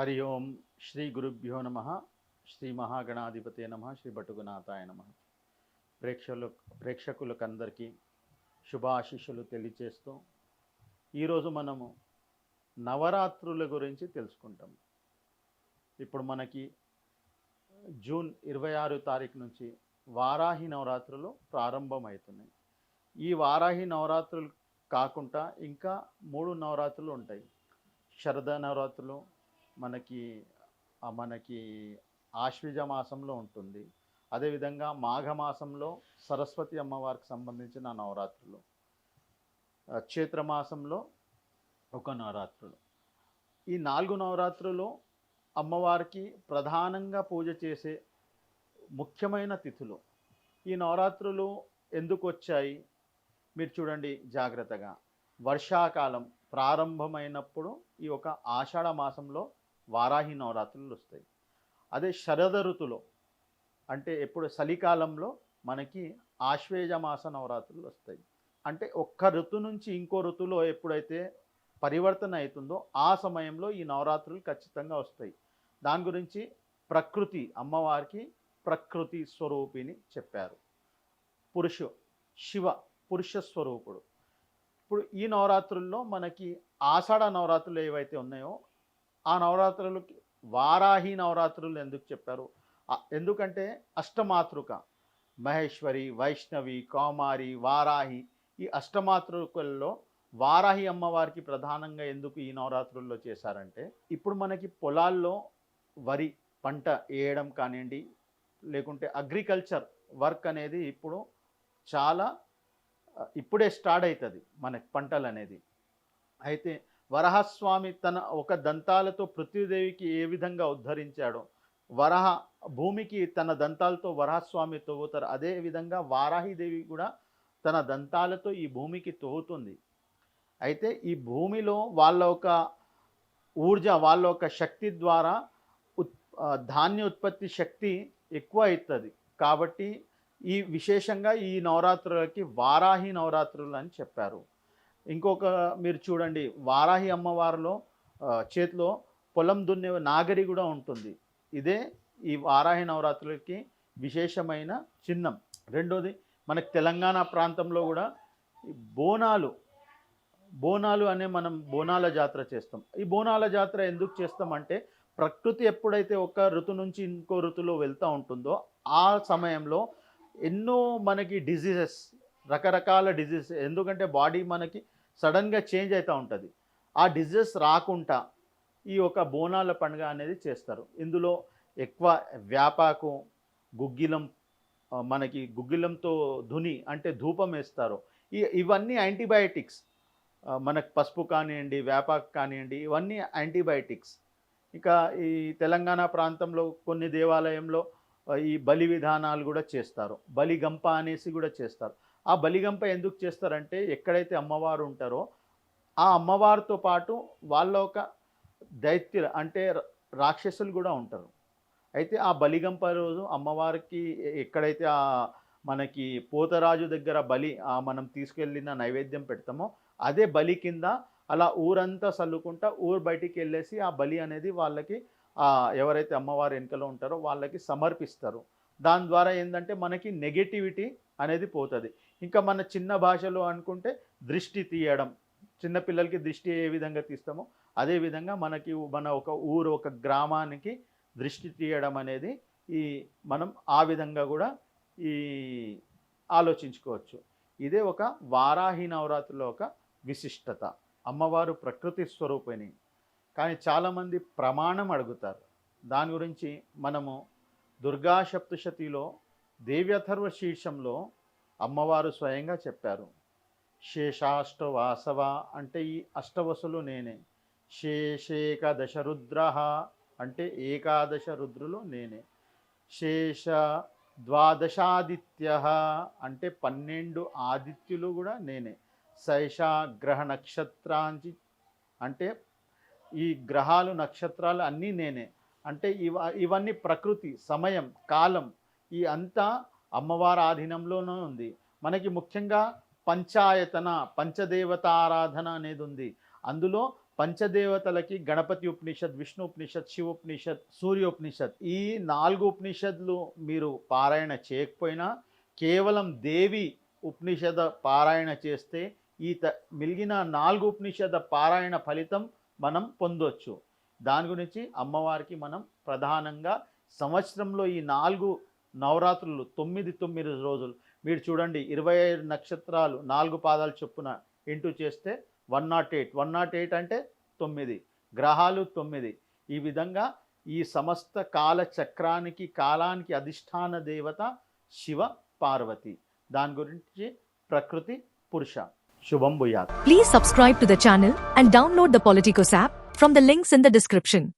హరి ఓం శ్రీ గురుభ్యో నమ శ్రీ మహాగణాధిపతే నమ శ్రీ భటుగునాథాయ నమ. ప్రేక్షకులు ప్రేక్షకులకందరికీ శుభాశిషులు తెలియచేస్తూ ఈరోజు మనము నవరాత్రుల గురించి తెలుసుకుంటాం. ఇప్పుడు మనకి జూన్ ఇరవై ఆరు తారీఖు నుంచి వారాహి నవరాత్రులు ప్రారంభమవుతున్నాయి. ఈ వారాహి నవరాత్రులు కాకుండా ఇంకా మూడు నవరాత్రులు ఉంటాయి. శరద నవరాత్రులు మనకి మనకి ఆశ్విజ మాసంలో ఉంటుంది. అదేవిధంగా మాఘమాసంలో సరస్వతి అమ్మవారికి సంబంధించిన నవరాత్రులు. చైత్రమాసంలో ఒక నవరాత్రులు. ఈ నాలుగు నవరాత్రులు అమ్మవారికి ప్రధానంగా పూజ చేసే ముఖ్యమైన తిథులు. ఈ నవరాత్రులు ఎందుకు వచ్చాయి? మీరు చూడండి జాగ్రత్తగా. వర్షాకాలం ప్రారంభమైనప్పుడు ఈ ఒక ఆషాఢ మాసంలో వారాహి నవరాత్రులు వస్తాయి. అదే శరద ఋతులో అంటే ఎప్పుడు చలికాలంలో మనకి ఆశ్వేజమాస నవరాత్రులు వస్తాయి. అంటే ఒక్క ఋతు నుంచి ఇంకో ఋతులో ఎప్పుడైతే పరివర్తన అవుతుందో ఆ సమయంలో ఈ నవరాత్రులు ఖచ్చితంగా వస్తాయి. దాని గురించి ప్రకృతి అమ్మవారికి ప్రకృతి స్వరూపిని చెప్పారు. పురుషు శివ పురుష స్వరూపుడు. ఇప్పుడు ఈ నవరాత్రుల్లో మనకి ఆషాఢ నవరాత్రులు ఏవైతే ఉన్నాయో ఆ నవరాత్రులకి వారాహి నవరాత్రులు ఎందుకు చెప్పారు? ఎందుకంటే అష్టమాతృక మహేశ్వరి వైష్ణవి కౌమారి వారాహి ఈ అష్టమాతృకల్లో వారాహి అమ్మవారికి ప్రధానంగా ఎందుకు ఈ నవరాత్రుల్లో చేశారంటే ఇప్పుడు మనకి పొలాల్లో వరి పంట వేయడం కానివ్వండి లేకుంటే అగ్రికల్చర్ వర్క్ అనేది ఇప్పుడు చాలా ఇప్పుడే స్టార్ట్ అవుతుంది మనకి పంటలు అనేది అయితే వరహస్వామి తన ఒక దంతాలతో పృథ్వీదేవికి ఏ విధంగా ఉద్ధరించాడో వరహ భూమికి తన దంతాలతో వరహస్వామి తవ్వుతారు. అదే విధంగా వారాహిదేవి కూడా తన దంతాలతో ఈ భూమికి తవ్వుతుంది. అయితే ఈ భూమిలో వాళ్ళ ఒక ఊర్జ వాళ్ళ ఒక శక్తి ద్వారా ఉత్ ధాన్య ఉత్పత్తి శక్తి ఎక్కువ అవుతుంది కాబట్టి ఈ విశేషంగా ఈ నవరాత్రులకి వారాహి నవరాత్రులు అని చెప్పారు. ఇంకొక మీరు చూడండి వారాహి అమ్మవారిలో చేతిలో పొలం దున్నే నాగరి కూడా ఉంటుంది. ఇదే ఈ వారాహి నవరాత్రులకి విశేషమైన చిహ్నం. రెండోది మనకి తెలంగాణ ప్రాంతంలో కూడా ఈ బోనాలు బోనాలు అనే మనం బోనాల జాతర చేస్తాం. ఈ బోనాల జాతర ఎందుకు చేస్తామంటే ప్రకృతి ఎప్పుడైతే ఒక ఋతు నుంచి ఇంకో ఋతులో వెళ్తూ ఉంటుందో ఆ సమయంలో ఎన్నో మనకి డిజీజెస్ రకరకాల డిజీజెస్ ఎందుకంటే బాడీ మనకి సడన్గా చేంజ్ అవుతూ ఉంటుంది. ఆ డిజీజెస్ రాకుండా ఈ ఒక బోనాల పండుగ అనేది చేస్తారు. ఇందులో ఎక్కువ వ్యాపాకు గుగ్గిలం మనకి గుగ్గిలంతో ధుని అంటే ధూపం వేస్తారు. ఇవన్నీ యాంటీబయాటిక్స్ మనకు పసుపు కానివ్వండి వేపాకు కానివ్వండి ఇవన్నీ యాంటీబయాటిక్స్ ఇక ఈ తెలంగాణ ప్రాంతంలో కొన్ని దేవాలయంలో ఈ బలి విధానాలు కూడా చేస్తారు. బలిగంప అనేసి కూడా చేస్తారు. ఆ బలిగంప ఎందుకు చేస్తారంటే ఎక్కడైతే అమ్మవారు ఉంటారో ఆ అమ్మవారితో పాటు వాళ్ళ ఒక దైత్యులు అంటే రాక్షసులు కూడా ఉంటారు. అయితే ఆ బలిగంప రోజు అమ్మవారికి ఎక్కడైతే ఆ మనకి పోతరాజు దగ్గర బలి ఆ మనం తీసుకెళ్ళిన నైవేద్యం పెడతామో అదే బలి కింద అలా ఊరంతా చల్లుకుంటా ఊరు బయటికి వెళ్ళేసి ఆ బలి అనేది వాళ్ళకి ఎవరైతే అమ్మవారి వెనుకలో ఉంటారో వాళ్ళకి సమర్పిస్తారు. దాని ద్వారా ఏంటంటే మనకి నెగటివిటీ అనేది పోతుంది. ఇంకా మన చిన్న భాషలో అనుకుంటే దృష్టి తీయడం. చిన్నపిల్లలకి దృష్టి ఏ విధంగా తీస్తామో అదే విధంగా మనకి మన ఒక ఊరు ఒక గ్రామానికి దృష్టి తీయడం అనేది ఈ మనం ఆ విధంగా కూడా ఈ ఆలోచించుకోవచ్చు. ఇదే ఒక వారాహి నవరాత్రిలో ఒక విశిష్టత. అమ్మవారు ప్రకృతి స్వరూపిణి. కానీ చాలామంది ప్రమాణం అడుగుతారు. దాని గురించి మనము దుర్గా సప్తశతిలో దేవ్యథర్వ శీర్షంలో అమ్మవారు స్వయంగా చెప్పారు. శేషాష్టవాసవ అంటే ఈ అష్టవసులు నేనే. శేషేకదశ రుద్ర అంటే ఏకాదశ రుద్రులు నేనే. శేష ద్వాదశాదిత్య అంటే పన్నెండు ఆదిత్యులు కూడా నేనే. శైష గ్రహ నక్షత్రాంచి అంటే ఈ గ్రహాలు నక్షత్రాలు అన్నీ నేనే. అంటే ఇవ ఇవన్నీ ప్రకృతి సమయం కాలం ఈ అంతా అమ్మవారి ఆధీనంలోనే ఉంది. మనకి ముఖ్యంగా పంచాయతన పంచదేవత ఆరాధన అనేది ఉంది. అందులో పంచదేవతలకి గణపతి ఉపనిషత్ విష్ణు ఉపనిషత్ శివోపనిషత్ సూర్యోపనిషత్ సూర్య ఉపనిషత్ ఈ నాలుగు ఉపనిషత్తులు మీరు పారాయణ చేయకపోయినా కేవలం దేవి ఉపనిషద పారాయణ చేస్తే ఈ త మిలిగిన నాలుగు ఉపనిషద పారాయణ ఫలితం మనం పొందొచ్చు. దాని గురించి అమ్మవారికి మనం ప్రధానంగా సంవత్సరంలో ఈ నాలుగు నవరాత్రులు తొమ్మిది తొమ్మిది రోజులు. మీరు చూడండి ఇరవై ఐదు నక్షత్రాలు నాలుగు పాదాలు చొప్పున ఇంటూ చేస్తే one nought eight. One nought eight అంటే తొమ్మిది. గ్రహాలు తొమ్మిది. ఈ విధంగా ఈ సమస్త కాల చక్రానికి కాలానికి అధిష్టాన దేవత శివ పార్వతి. దాని గురించి ప్రకృతి పురుష. శుభం భూయాత్. Please subscribe to the channel and download the Politikos app from the links in the description